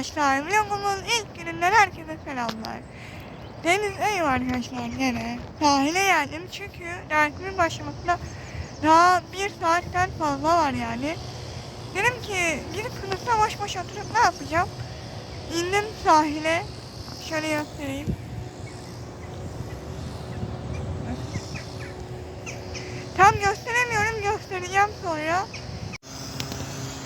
arkadaşlar, vlogumun ilk gününden herkese selamlar. Deniz Eyüp arkadaşlar gene. Sahile geldim çünkü dersimin başlamasına daha bir saatten fazla var yani. Dedim ki gidip sınıfta boş boş oturup ne yapacağım? İndim sahile. Şöyle göstereyim. Tam gösteremiyorum göstereceğim sonra.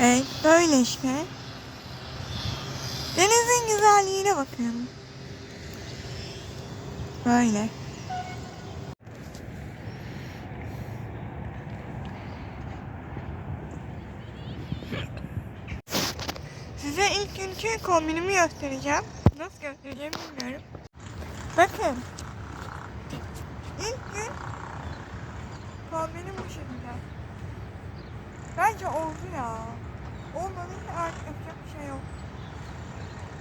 Evet böyle işte. Denizin güzelliğine bakın. Böyle. Size ilk günkü kombinimi göstereceğim. Nasıl göstereceğim bilmiyorum. Bakın. İlk gün kombinim bu şekilde. Bence oldu ya. Olmadıysa artık yapacak bir şey yok.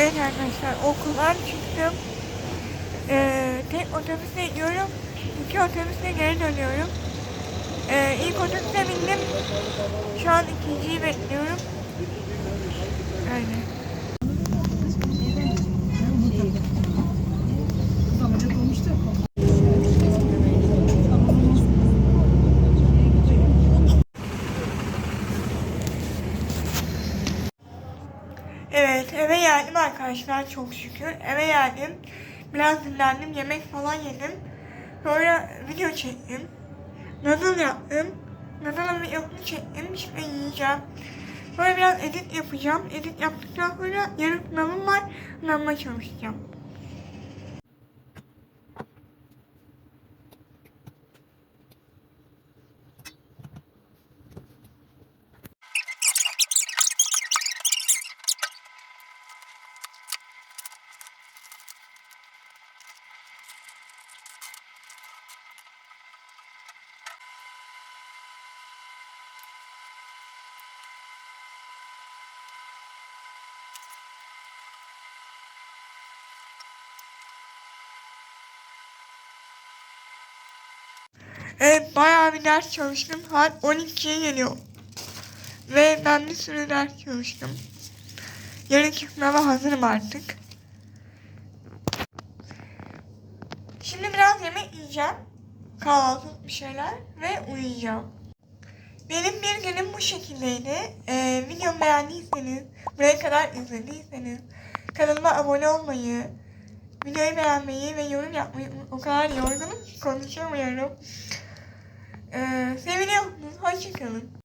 Evet arkadaşlar okuldan çıktım. Ee, tek otobüse gidiyorum. İki otobüse geri dönüyorum. Ee, ilk otobüse bindim. Şu an ikinciyi bekliyorum. Öyle. Evet eve geldim arkadaşlar çok şükür. Eve geldim. Biraz dinlendim. Yemek falan yedim. Sonra video çektim. Noodle yaptım. Noodle'ın videosunu çektim. Şimdi yiyeceğim. Sonra biraz edit yapacağım. Edit yaptıktan sonra yarın sınavım var. Sınavıma çalışacağım. Evet bayağı bir ders çalıştım. Saat 12'ye geliyor. Ve ben bir sürü ders çalıştım. Yarınki sınava hazırım artık. Şimdi biraz yemek yiyeceğim. Kahvaltılık bir şeyler ve uyuyacağım. Benim bir günüm bu şekildeydi. Ee, videomu beğendiyseniz, buraya kadar izlediyseniz kanalıma abone olmayı, videoyu beğenmeyi ve yorum yapmayı o kadar yorgunum ki konuşamıyorum. Ee, seviliyorsunuz. Hoşçakalın.